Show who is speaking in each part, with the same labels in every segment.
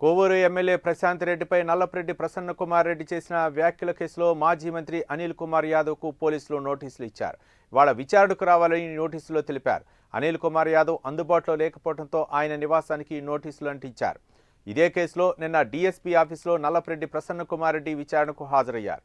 Speaker 1: Kovur MLA Prashanth రెడ్డిపై నల్లపరెడ్డి ప్రసన్న కుమార్ రెడ్డి చేసిన వ్యాఖ్యల కేసులో మాజీ మంత్రి అనిల్ కుమార్ యాదవ్కు పోలీసులు నోటీసులు ఇచ్చారు. వాళ్ళ విచారణకు రావాలని నోటీసులో తెలిపారు. అనిల్ కుమార్ యాదవ్ అందుబాటులో లేకపోవడంతో ఆయన నివాసానికి నోటీసులు అంటించారు ఇదే కేసులో నిన్న డీఎస్పీ ఆఫీసులో నల్లపరెడ్డి ప్రసన్న కుమార్ రెడ్డి విచారణకు హాజరయ్యారు.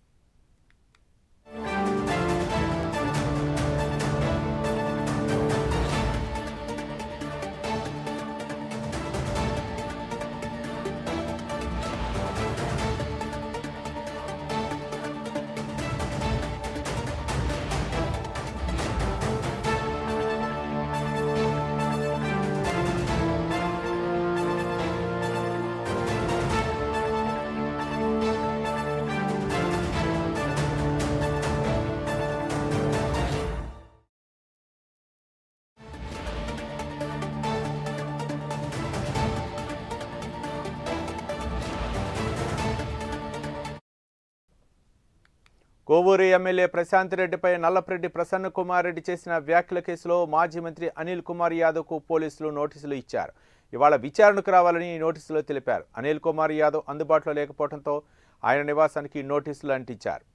Speaker 1: కోవూరు ఎమ్మెల్యే ప్రశాంత్ రెడ్డిపై నల్లపరెడ్డి ప్రసన్న కుమార్ రెడ్డి చేసిన వ్యాఖ్యల కేసులో మాజీ మంత్రి అనిల్ కుమార్ యాదవ్కు పోలీసులు నోటీసులు ఇచ్చారు. ఇవాళ విచారణకు రావాలని ఈ నోటీసులో తెలిపారు. అనిల్ కుమార్ యాదవ్ అందుబాటులో లేకపోవడంతో ఆయన నివాసానికి నోటీసులు అంటించారు.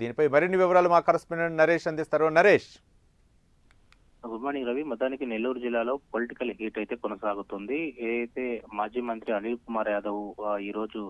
Speaker 1: దీనిపై మరిన్ని వివరాలు మా కరస్పాండెంట్ నరేష్ అందిస్తారు. నరేష్.
Speaker 2: Good morning Ravi. మొత్తానికి నెల్లూరు జిల్లాలో పొలిటికల్ హీట్ అయితే కొనసాగుతుంది. ఏదైతే మాజీ మంత్రి అనిల్ కుమార్ యాదవ్ ఈ రోజు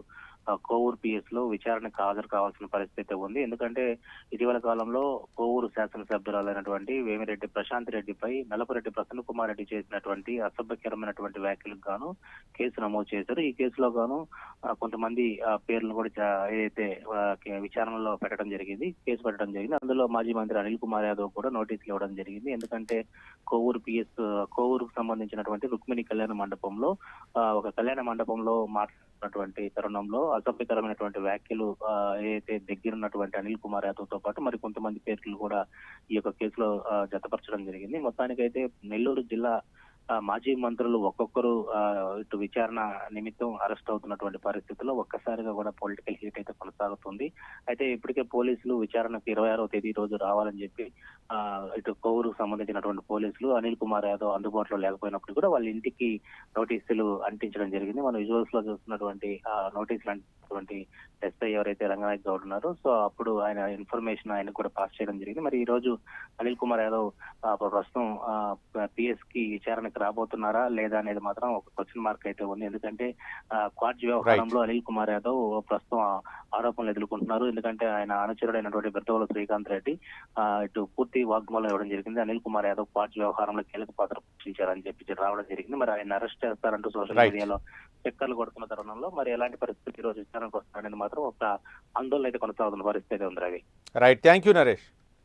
Speaker 2: కోవూరు పిఎస్లో విచారణకు హాజరు కావాల్సిన పరిస్థితి అయితే ఉంది. ఎందుకంటే ఇటీవల కాలంలో కోవూరు శాసనసభ్యురాలైనటువంటి వేమిరెడ్డి ప్రశాంత్ రెడ్డిపై నలపరెడ్డి ప్రసన్న కుమార్ రెడ్డి చేసినటువంటి అసభ్యకరమైనటువంటి వ్యాఖ్యలకు గాను కేసు నమోదు చేశారు. ఈ కేసులో గాను కొంతమంది పేర్లను కూడా చా- ఏదైతే కే- విచారణలో పెట్టడం జరిగింది కేసు పెట్టడం జరిగింది. అందులో మాజీ మంత్రి అనిల్ కుమార్ యాదవ్ కూడా నోటీసులు ఇవ్వడం జరిగింది. ఎందుకంటే కోవూరు పిఎస్ కోవూరుకు సంబంధించినటువంటి రుక్మిణి కళ్యాణ మండపంలో ఒక కళ్యాణ మండపంలో మాట్లాడినటువంటి తరుణంలో అసభ్యకరమైనటువంటి వ్యాఖ్యలు ఆ, ఏదైతే దగ్గరున్నటువంటి అనిల్ కుమార్ యాదవ్తో పాటు మరి కొంతమంది పేర్లు కూడా ఈ యొక్క కేసులో జతపరచడం జరిగింది. మొత్తానికైతే నెల్లూరు జిల్లా మాజీ మంత్రులు ఒక్కొక్కరు ఆ, ఇటు విచారణ నిమిత్తం అరెస్ట్ అవుతున్నటువంటి పరిస్థితుల్లో ఒక్కసారిగా కూడా పొలిటికల్ హీట్ అయితే కొనసాగుతుంది. అయితే ఇప్పటికే పోలీసులు విచారణకు ఇరవై ఆరో తేదీ రోజు రావాలని చెప్పి ఇటు కోవూరుకు సంబంధించినటువంటి పోలీసులు అనిల్ కుమార్ యాదవ్ అందుబాటులో లేకపోయినప్పుడు కూడా వాళ్ళ ఇంటికి నోటీసులు అంటించడం జరిగింది. మనం విజువల్స్లో చూస్తున్నటువంటి నోటీసులు అంటించినటువంటి ఎస్ఐ ఎవరైతే రంగనాయక్ గౌడ్ ఉన్నారో సో అప్పుడు ఆయన ఇన్ఫర్మేషన్ ఆయన కూడా పాస్ చేయడం జరిగింది. మరి ఈ రోజు అనిల్ కుమార్ యాదవ్ ప్రస్తుతం పిఎస్కి విచారణకు రాబోతున్నారా లేదా అనేది మాత్రం ఒక క్వశ్చన్ మార్క్ అయితే ఉంది. ఎందుకంటే క్వార్జ్ వ్యవహారంలో అనిల్ కుమార్ యాదవ్ ప్రస్తుతం ఆరోపణలు ఎదుర్కొంటున్నారు. ఎందుకంటే ఆయన అనుచరుడైనటువంటి బెర్తవల శ్రీకాంత్ రెడ్డి ఇటు పూర్తి వాగ్మూలం ఇవ్వడం జరిగింది. అనిల్ కుమార్ యాదవ్ క్వార్జ్ వ్యవహారంలో కీలక పాత్ర పోషించారని చెప్పి రావడం జరిగింది. మరి ఆయన అరెస్ట్ చేస్తారంటూ సోషల్. మీడియాలో చక్కర్లు కొడుతున్న తరుణంలో మరి ఎలాంటి పరిస్థితి ఈ రోజు విచారణకు వస్తాడని మాత్రం ఒక ఆందోళన అయితే కొనసాగుతున్న పరిస్థితి అయితే ఉంది Ravi.
Speaker 1: Right thank you Naresh